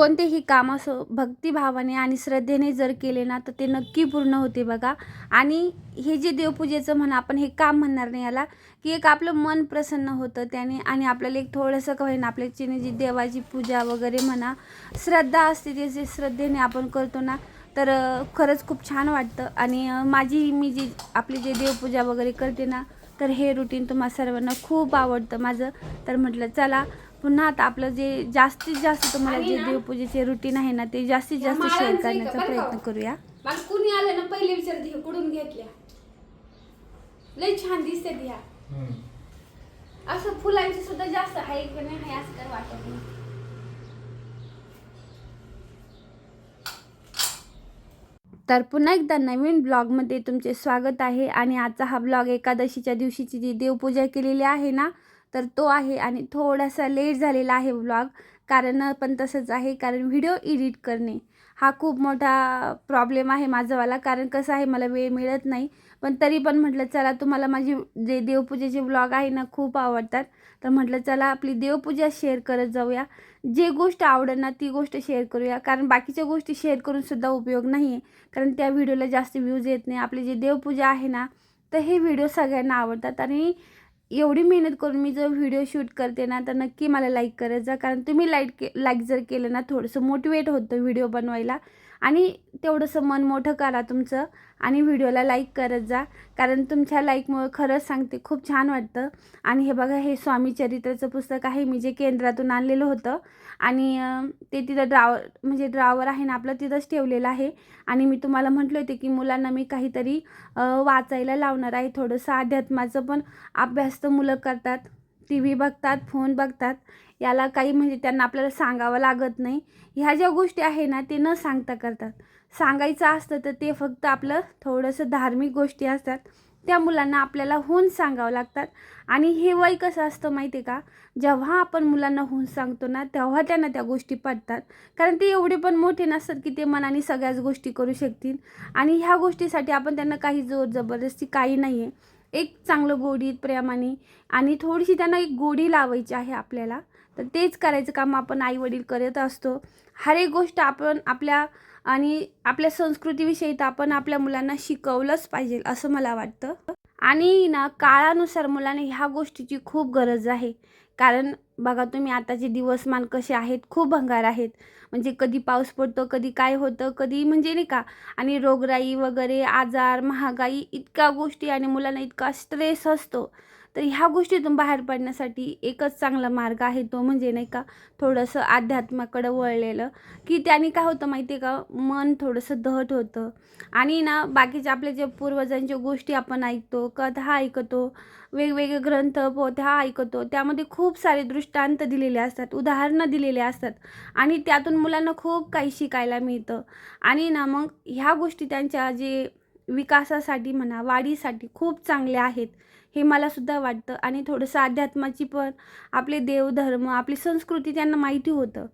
कोणतेही काम असो भक्तिभावाने आणि श्रद्धेने जर केले ना तर ते नक्की पूर्ण होते बघा. आणि हे जे देवपूजेचं म्हणा आपण हे काम म्हणणार नाही याला की एक आपलं मन प्रसन्न होतं त्याने आणि आपल्याला एक थोडंसं का होईना चिने जी देवाची पूजा वगैरे म्हणा श्रद्धा असते ते जे श्रद्धेने आपण करतो ना तर खरंच खूप छान वाटतं. आणि माझी मी जी आपली जे देवपूजा वगैरे करते ना तर हे रुटीन तुम्हा सर्वांना खूप आवडतं माझं. तर म्हटलं चला पुन्हा आता आपलं जे जास्तीत जास्त तुम्हाला जे देवपूजेचे रुटीन आहे ना ते जास्तीत जास्त शेअर करण्याचा? प्रयत्न करूया. मला कुणी आलं ना पहिले विचारते हे कुठून घेतल्या? लय छान दिसते ह्या असं फुलांची सुद्धा जास्त आहे की नाही आहे असं काय वाटत तर पुन्हा एकदा नवीन ब्लॉगमध्ये तुमचे स्वागत आहे. आणि आजचा हा ब्लॉग एकादशीच्या दिवशीची जी देवपूजा केलेली आहे ना तर तो आहे आणि थोडासा लेट झालेला आहे ब्लॉग. कारण पण तसंच आहे कारण व्हिडिओ एडिट करणे हा खूप मोठा प्रॉब्लेम आहे माझावाला कारण कसं आहे मला वेळ मिळत नाही. पण तरी पण म्हटलं चला तुम्हाला माझी जे देवपूजेचे ब्लॉग आहे ना खूप आवडतात. तर म्हटलं चला आपली देवपूजा शेअर करत जाऊया. जे गोष्ट आवडेल ना ती गोष्ट शेअर करूया. कारण बाकीच्या गोष्टी शेअर करून सुद्धा उपयोग नाही आहे कारण त्या व्हिडिओला जास्त व्ह्यूज येत नाही. आपली जी देवपूजा आहे ना तर हे व्हिडिओ सगळ्यांना आवडतात. आणि एवढी मेहनत करून मी जर व्हिडिओ शूट करते ना तर नक्की मला लाईक करत जा. कारण तुम्ही लाईक के लाईक जर केलं ना थोडंसं मोटिवेट होतं व्हिडिओ बनवायला. आणि तेवढंसं मन मोठं करा तुमचं आणि व्हिडिओला लाईक करत जा. कारण तुमच्या लाईकमुळे खरंच सांगते खूप छान वाटतं. आणि हे बघा हे स्वामी चरित्राचं पुस्तक आहे मी जे केंद्रातून आणलेलं होतं. आणि ते तिथं ड्रावर म्हणजे ड्रावर आहे ना आपलं तिथंच ठेवलेलं आहे. आणि मी तुम्हाला म्हटलं होते की मुलांना मी काहीतरी वाचायला लावणार आहे. थोडंसं अध्यात्माचं पण अभ्यास तर मुलं करतात. टी व्ही बघतात फोन बघतात याला काही म्हणजे त्यांना आपल्याला सांगावं लागत नाही. ह्या ज्या गोष्टी आहे ना ते न सांगता करतात. सांगायचं असतं तर ते फक्त आपलं थोडंसं धार्मिक गोष्टी असतात. त्या मुलांना आपल्याला होऊन सांगावं लागतात. आणि हे वय कसं असतं माहिती आहे का? जेव्हा आपण मुलांना होऊन सांगतो ना तेव्हा त्यांना त्या गोष्टी पडतात कारण ते एवढे पण मोठे नसतात की ते मनाने सगळ्याच गोष्टी करू शकतील. आणि ह्या गोष्टीसाठी आपण त्यांना काही जोर जबरदस्ती काही नाही आहे एक चांगलं गोडीत प्रेमाने आणि थोडीशी त्यांना एक गोडी लावायची आहे आपल्याला तर तेच करायचं काम आपण आईवडील करत असतो. हर एक गोष्ट आपण आपल्या आणि आपल्या संस्कृतीविषयी तर आपण आपल्या मुलांना शिकवलंच पाहिजे असं मला वाटतं. आणि ना काळानुसार मुलांना ह्या गोष्टीची खूप गरज आहे. कारण बघा तुम्ही आताचे दिवसमान कसे आहेत खूप भंगार आहेत. म्हणजे कधी पाऊस पडतो कधी काय होतं कधी म्हणजे नाही का आणि रोगराई वगैरे आजार महागाई इतक्या गोष्टी आणि मुलांना इतका स्ट्रेस असतो. तर ह्या गोष्टीतून बाहेर पडण्यासाठी एकच चांगला मार्ग आहे तो म्हणजे नाही का थोडंसं अध्यात्माकडं वळलेलं. की त्याने काय होतं माहिती आहे का? मन थोडंसं दहट होतं. आणि ना बाकीचे आपले जे पूर्वजांच्या गोष्टी आपण ऐकतो कथा ऐकतो वेगवेगळे ग्रंथ पोथ्या ऐकतो त्यामध्ये खूप सारे दृष्टांत दिलेले असतात उदाहरणं दिलेले असतात. आणि त्यातून मुलांना खूप काही शिकायला मिळतं. आणि ना मग ह्या गोष्टी त्यांच्या जे विकासासाठी म्हणा वाढीसाठी खूप चांगल्या आहेत. हे मलासुद्धा वाटतं. आणि थोडंसं अध्यात्माची पण आपले देवधर्म आपली संस्कृती त्यांना माहिती होतं.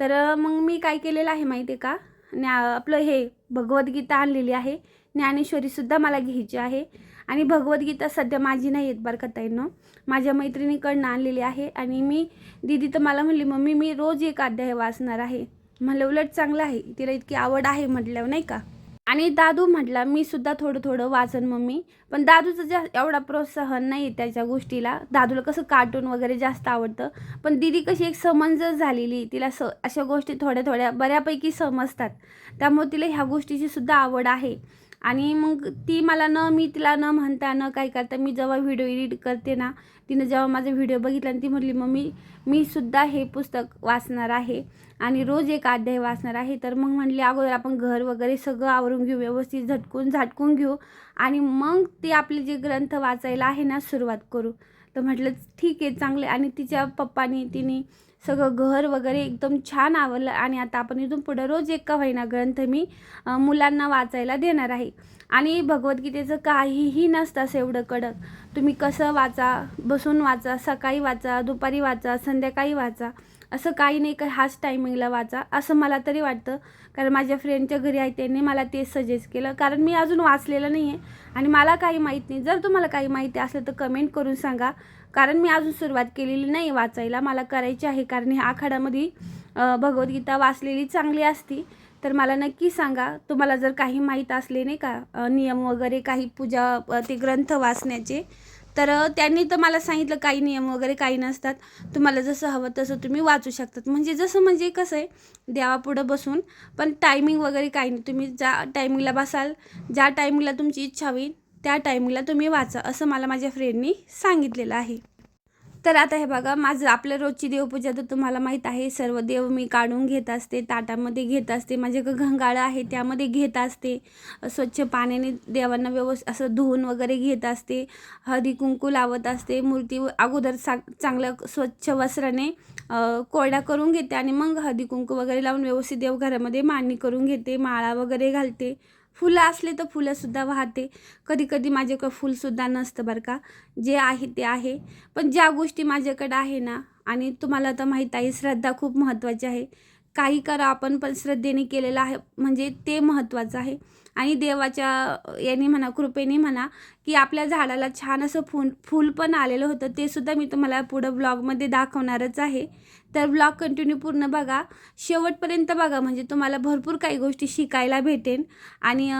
तर मग मी काय केलेलं आहे माहिती आहे का? ज्ञा आपलं हे भगवद्गीता आणलेली आहे. ज्ञानेश्वरीसुद्धा मला घ्यायची आहे. आणि भगवद्गीता सध्या माझी नाही आहेत बरं का ताईनं. माझ्या मैत्रिणीकडनं आणलेली आहे. आणि मी दिदी तर मला म्हणली मम्मी मी रोज एक अध्याय वाचणार आहे. म्हणलं उलट चांगलं आहे. तिला इतकी आवड आहे म्हटल्यावर नाही का? आणि दादू म्हटला मी सुद्धा थोडं थोडं वाचन मम्मी. पण दादूचं जा एवढा प्रोत्साहन नाही आहे त्याच्या गोष्टीला. दादूला कसं कार्टून वगैरे जास्त आवडतं. पण दिदी कशी एक समंजस झालेली तिला स अशा गोष्टी थोड्या थोड्या बऱ्यापैकी समजतात. त्यामुळे तिला ह्या गोष्टीची सुद्धा आवड आहे. आणि मग ती मला न मी तिला न म्हणता न काय करता मी जेव्हा व्हिडिओ एडिट करते ना तिनं जेव्हा माझा व्हिडिओ बघितला आणि ती म्हटली मम्मी मी सुद्धा हे पुस्तक वाचणार आहे आणि रोज एक अध्याय वाचणार आहे. तर मग म्हणली अगोदर आपण घर वगैरे सगळं आवरून घेऊ व्यवस्थित झटकून झाटकून घेऊ आणि मग ते आपले जे ग्रंथ वाचायला आहे ना सुरुवात करू. तर म्हटलं ठीक आहे चांगले आणि तिच्या पप्पानी तिने सगळं घर वगैरे एकदम छान आवडलं आणि आता आपण इथून पुढं रोज एक का होईना ग्रंथ मी मुलांना वाचायला देणार आहे. आणि भगवद्गीतेचं काहीही नसतं असं एवढं कडक. तुम्ही कसं वाचा बसून वाचा सकाळी वाचा दुपारी वाचा संध्याकाळी वाचा असं काही नाही का हाच टायमिंगला वाचा असं मला तरी वाटतं. कारण माझ्या फ्रेंडच्या घरी आहे त्यांनी मला तेच सजेस्ट केलं. कारण मी अजून वाचलेलं नाही आहे आणि मला काही माहीत नाही. जर तुम्हाला काही माहिती असलं तर कमेंट करून सांगा. कारण मी अजून सुरुवात केलेली नाही वाचायला. मला करायची आहे कारण ह्या आखाड्यामध्ये भगवद्गीता वाचलेली चांगली असती. तर मला नक्की सांगा तुम्हाला जर काही माहीत असले नाही का नियम वगैरे काही पूजा ते ग्रंथ वाचण्याचे तर त्यांनी तर मला सांगितलं काही नियम वगैरे काही नसतात. तुम्हाला जसं हवं तसं तुम्ही वाचू शकतात. म्हणजे जसं म्हणजे कसं आहे देवापुढं बसून पण टायमिंग वगैरे काही नाही. तुम्ही ज्या टायमिंगला बसाल ज्या टायमिंगला तुमची इच्छा होईल त्या टाईमला तुम्ही वाचा असं मला माझ्या फ्रेंडनी सांगितलेलं आहे. तर आता हे बघा माझं आपल्या रोजची देवपूजा तर तुम्हाला माहीत आहे. सर्व देव मी काढून घेत असते ताटामध्ये घेत असते. माझे घंगाळं आहे त्यामध्ये घेत असते. स्वच्छ पाण्याने देवांना व्यवस्थित असं धुवून वगैरे घेत असते. हळदी कुंकू लावत असते. मूर्ती अगोदर सा चांगलं स्वच्छ वस्त्राने कोरड्या करून घेते आणि मग हळदी कुंकू वगैरे लावून व्यवस्थित देवघरामध्ये मांडणी करून घेते. माळा वगैरे घालते. फुलं असले तर फुलंसुद्धा वाहते. कधी कधी माझ्याकडं फुलसुद्धा नसतं बरं का. जे आहे ते आहे. पण ज्या गोष्टी माझ्याकडं आहे ना आणि तुम्हाला तर माहीत आहे श्रद्धा खूप महत्त्वाची आहे. काही करा आपण पण श्रद्धेने केलेलं आहे म्हणजे ते महत्त्वाचं आहे. आणि देवाच्या याने म्हणा कृपेने म्हणा की आपल्या झाडाला छान असं फुल फूल पण आलेलं होतं ते सुद्धा मी तुम्हाला पुढं ब्लॉगमध्ये दाखवणारच आहे. तर ब्लॉग कंटिन्यू पूर्ण बघा. शेवटपर्यंत बघा म्हणजे तुम्हाला भरपूर काही गोष्टी शिकायला भेटेन. आणि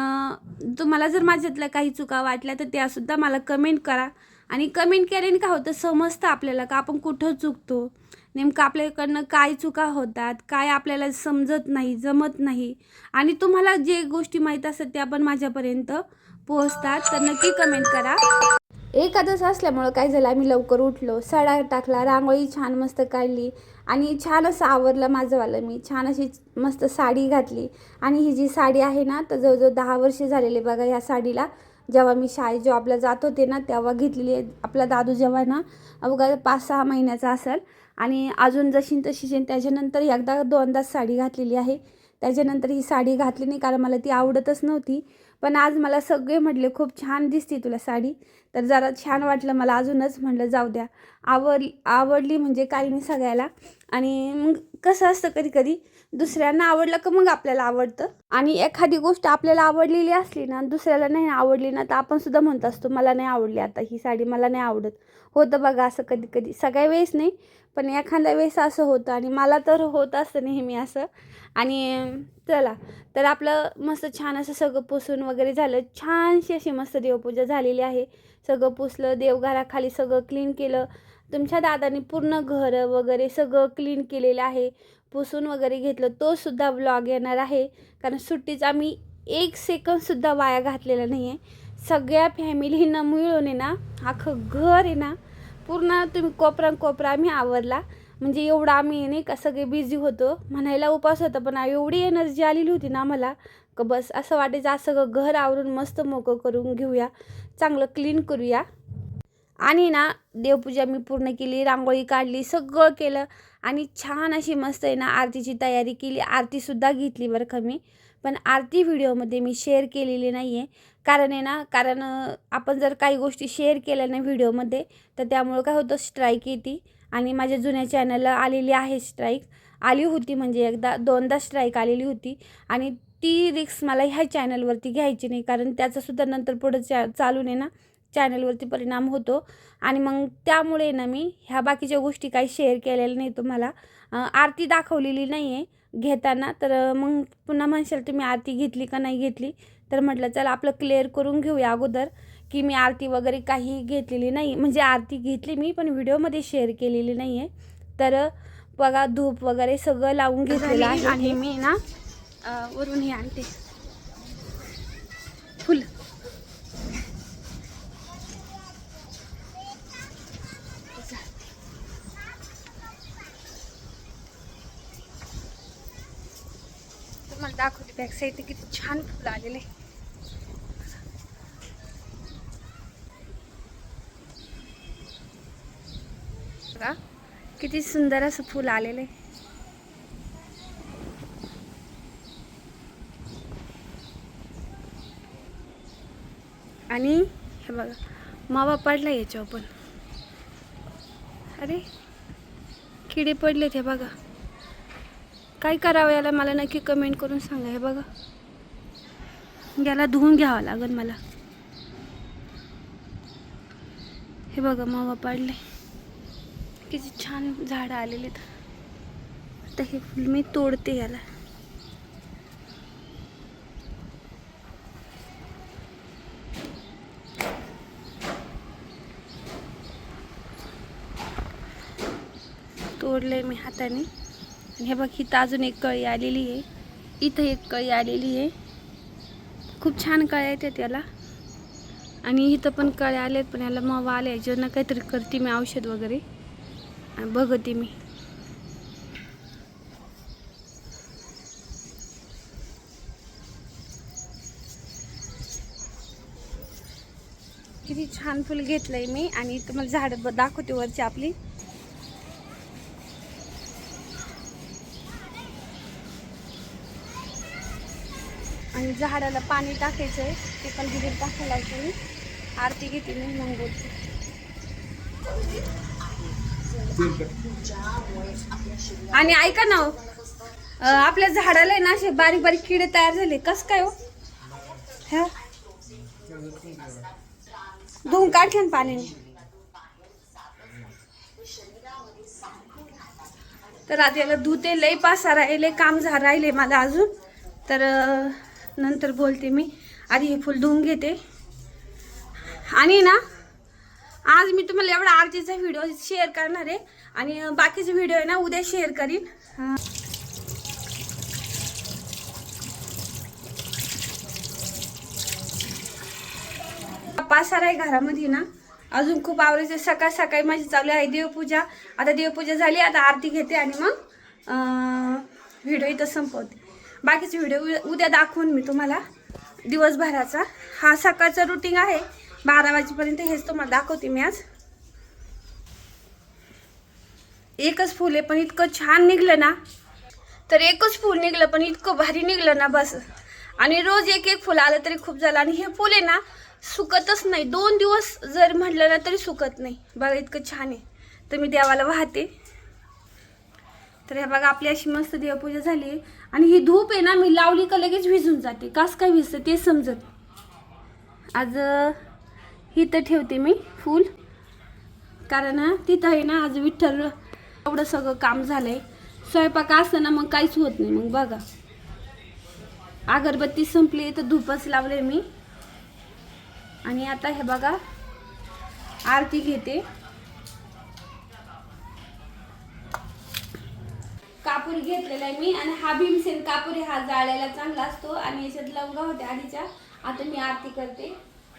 तुम्हाला जर माझ्यातल्या काही चुका वाटल्या तर त्यासुद्धा मला कमेंट करा. आणि कमेंट केल्याने काय होतं समजतं आपल्याला का आपण कुठं चुकतो. नेमकं आपल्याकडनं काय चुका होतात काय आपल्याला समजत नाही जमत नाही. आणि तुम्हाला जे गोष्टी माहीत असतात त्या पण माझ्यापर्यंत पोहोचतात. तर नक्की कमेंट करा. एकादश असल्यामुळं काय झालं आम्ही लवकर उठलो सडा टाकला रांगोळी छान मस्त काढली आणि छान असं आवरलं माझंवालं. मी छान अशी मस्त साडी घातली आणि ही जी साडी आहे ना तर जवळजवळ दहा वर्षे झालेले बघा ह्या साडीला. जेव्हा मी शाळेत जॉबला जात होते ना तेव्हा घेतलेली आहे आपला दादू जेव्हा ना बघा पाच सहा महिन्याचा असेल. आणि अजून जशी न तशीच त्याच्यानंतर एकदा दोनदाच साडी घातलेली आहे. त्याच्यानंतर ही साडी घातली नाही कारण मला ती आवडतच नव्हती. पण आज मला सगळे म्हटले खूप छान दिसते तुला साडी. तर जरा छान वाटलं मला अजूनच म्हटलं जाऊ द्या. आवड आवडली म्हणजे काही नाही सगळ्याला. आणि मग कसं असतं कधी कधी दुसऱ्यांना आवडलं का मग आपल्याला आवडतं? आणि एखादी गोष्ट आपल्याला आवडलेली असली ना दुसऱ्याला नाही आवडली ना तर आपण सुद्धा म्हणत असतो मला नाही आवडली आता ही साडी मला नाही आवडत. होतं बघा असं कधी कधी सगळ्या वेळेस नाही. पण एखाद्या वेळेस असं होतं आणि मला तर होत असतं नेहमी असं. आणि चला तर आपलं मस्त छान असं सगळं पुसून वगैरे झालं. छानशी अशी मस्त देवपूजा झालेली आहे. सगळं पुसलं देवघराखाली सगळं क्लीन केलं. तुमच्या दादाने पूर्ण घर वगैरे सगळं क्लीन केलेलं आहे. पुसून वगैरे घेतलं. तो सुद्धा ब्लॉग येणार आहे. कारण सुट्टीचा आम्ही एक सेकंदसुद्धा वाया घातलेला नाही आहे सगळ्या फॅमिलीनं मिळून आहे ना अख्खं घर आहे ना पूर्ण तुम्ही कोपरा कोपरा आम्ही आवरला. म्हणजे एवढं आम्ही नाही का सगळे बिझी होतो. म्हणायला उपास होता पण एवढी एनर्जी आलेली होती ना मला का बस असं वाटायचं आज सगळं घर आवरून मस्त मोकं करून घेऊया चांगलं क्लीन करूया. आणि ना देवपूजा मी पूर्ण केली रांगोळी काढली सगळं केलं. आणि छान अशी मस्त आहे ना आरतीची तयारी केली. आरतीसुद्धा घेतली बरं का मी. पण आरती व्हिडिओमध्ये मी शेअर केलेली नाही आहे कारण आहे ना कारण आपण जर काही गोष्टी शेअर केल्या नाही व्हिडिओमध्ये तर त्यामुळं काय होतं स्ट्राईक येते. आणि माझ्या जुन्या चॅनलला आलेली आहे स्ट्राईक आली होती म्हणजे एकदा दोनदा स्ट्राईक आलेली होती. आणि ती रिक्स मला ह्या चॅनलवरती घ्यायची नाही. कारण त्याचासुद्धा नंतर पुढं चा चालून आहे ना चॅनलवरती परिणाम होतो. आणि मग त्यामुळे ना मी ह्या बाकीच्या गोष्टी काही शेअर केलेल्या नाही तुम्हाला. आरती दाखवलेली नाही आहे घेताना तर मग पुन्हा म्हणशाल तुम्ही आरती घेतली का नाही घेतली? तर म्हटलं चला आपलं क्लिअर करून घेऊया अगोदर की मी आरती वगैरे काही घेतलेली नाही. म्हणजे आरती घेतली मी पण व्हिडिओमध्ये शेअर केलेली नाही आहे तर बघा धूप वगैरे सगळं लावून घेतलेलं आहे. आणि मी ना वरून हे आणते. फुल तुम्हाला दाखवते बॅक साईडने किती छान फुलं आलेले. बघा किती सुंदर असं फुल आलेले. आणि हे बघा मावा पडला याच्यावर पण. अरे किडे पडलेत हे बघा. काय करावं याला? मला नक्की कमेंट करून सांगा. हे बघा. याला धुवून घ्यावं लागेल मला. हे बघा मावा पाडले किती छान झाडं आलेली आहेत. आता हे फुल मी तोडते याला. तोडलंय मी हाताने. हे बघ इथं अजून एक कळी आलेली आहे. इथं एक कळी आलेली आहे. खूप छान कळ्या येतात याला आणि इथं पण कळ्या आल्यात पण याला मग आल्या. ज्यांना काहीतरी करते मी औषध वगैरे. आणि बघते मी. किती छान फुल घेतलंय मी. आणि तुम्हाला झाडं ब- दाखवते वरची आपली. आणि झाडाला पाणी टाकायचं आहे ते पण दिदीला टाकायला लावते मी. आरती घेते मी मग बोलते आणि ऐका ना हो, आपल्या झाडाला आहे ना असे बारीक बारीक किडे तयार झाले कस काय हो? हा? धुवून काढले पाण्याने. तर आता याला धुते लई पासा राहिले काम झा राहिले मला अजून. तर नंतर बोलते मी. आधी हे फुल धुवून घेते. आणि ना आज मी तुम्हाला एवढा आरतीचा व्हिडिओ शेअर करणार आहे. आणि बाकीचे व्हिडिओ आहे ना उद्या शेअर करीन. पासार आहे घरामध्ये ना. अजून खूप आवडायचं सकाळ सकाळी माझी चालू आहे देवपूजा. आता देवपूजा झाली आता आरती घेते आणि मग व्हिडिओ इथं संपवते. बाकीचे व्हिडिओ उद्या दाखवून मी तुम्हाला दिवसभराचा. हा सकाळचा रुटीन आहे. बारा वाजेपर्यंत हेच तुम्हाला दाखवते मी आज. एकच फुल आहे पण इतकं छान निघलं ना. तर एकच फुल निघलं पण इतकं भारी निघलं ना बस. आणि रोज एक एक फुल आलं तरी खूप झालं. आणि हे फुल आहे ना सुकतच नाही. दोन दिवस जर म्हटलं ना तरी सुकत नाही. बघा इतकं छान आहे. तर मी देवाला वाहते. तर हे बघा आपली अशी मस्त देवपूजा झाली. आणि ही धूप आहे ना मी लावली का लगेच विझून जाते. कास काय विझतं ते समजत आज ही तर ठेवते मी फूल. कारण तिथं आहे ना आज विठ्ठल एवढं सगळं काम झालंय. स्वयंपाक असताना मग काहीच होत नाही. मग बघा. अगरबत्ती संपली तर धूपच लावले मी. आणि आता हे बघा आरती घेते. कापूर घेतलेला आहे मी. आणि हा भीमसेन कापूर हा जाळायला चांगला असतो. आणि याच्यात लवंगा होत्या आधीच्या. आता मी आरती करते.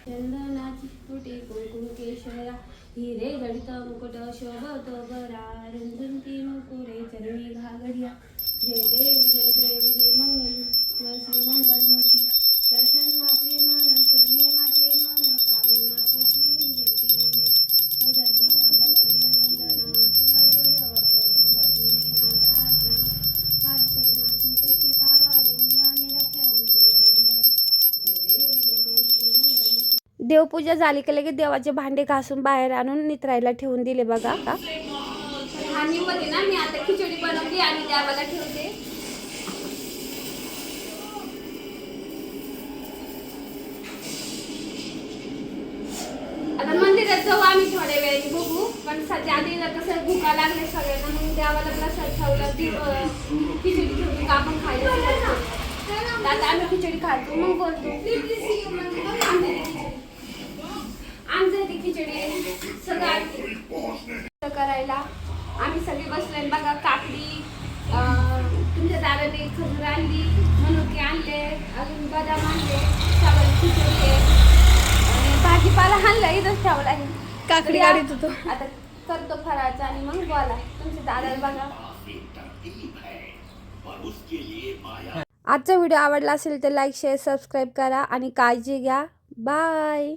चंदनाची तुटी कुंकुम केशरा हिरे गडित मुकुट शोभत बरा. रंजंती मुकुरे चरणी घागडिया जय देव जय देव जय देवपूजा झाली की लगेच देवाचे भांडे घासून बाहेर आणून नित्रायला ठेवून दिले बघा आणि मध्ये ना मी आता खिचडी बनवली आणि देवाला ठेवते. आता मंदिरात जाऊ आम्ही थोड्या वेळाने बघू. पण सध्या आधी कसं भुका लागले सगळ्यांना मग देवाला प्रसाद ठेवला खिचडी ठेवली का आपण खायला आता आम्ही खिचडी खातो मग बोलतो आमच्या इथे खिचडी. आमच्या इथे खिचडी सगळं आणते करायला. आम्ही सगळे बसले बघा काकडी अं, तुमच्या दादाने खजूर आणली मनुके आणले अजून बदाम आणले सावध खिचडी आहे. आणि भाजीपाला आणला इथंच ठेवला आहे. काकडी गाडीत होतो. आता करतो फराळचा आणि मग बोला. तुमच्या दादाला बघा. आजचा व्हिडिओ आवडला असेल तर लाईक शेअर सबस्क्राईब करा आणि काळजी घ्या. बाय.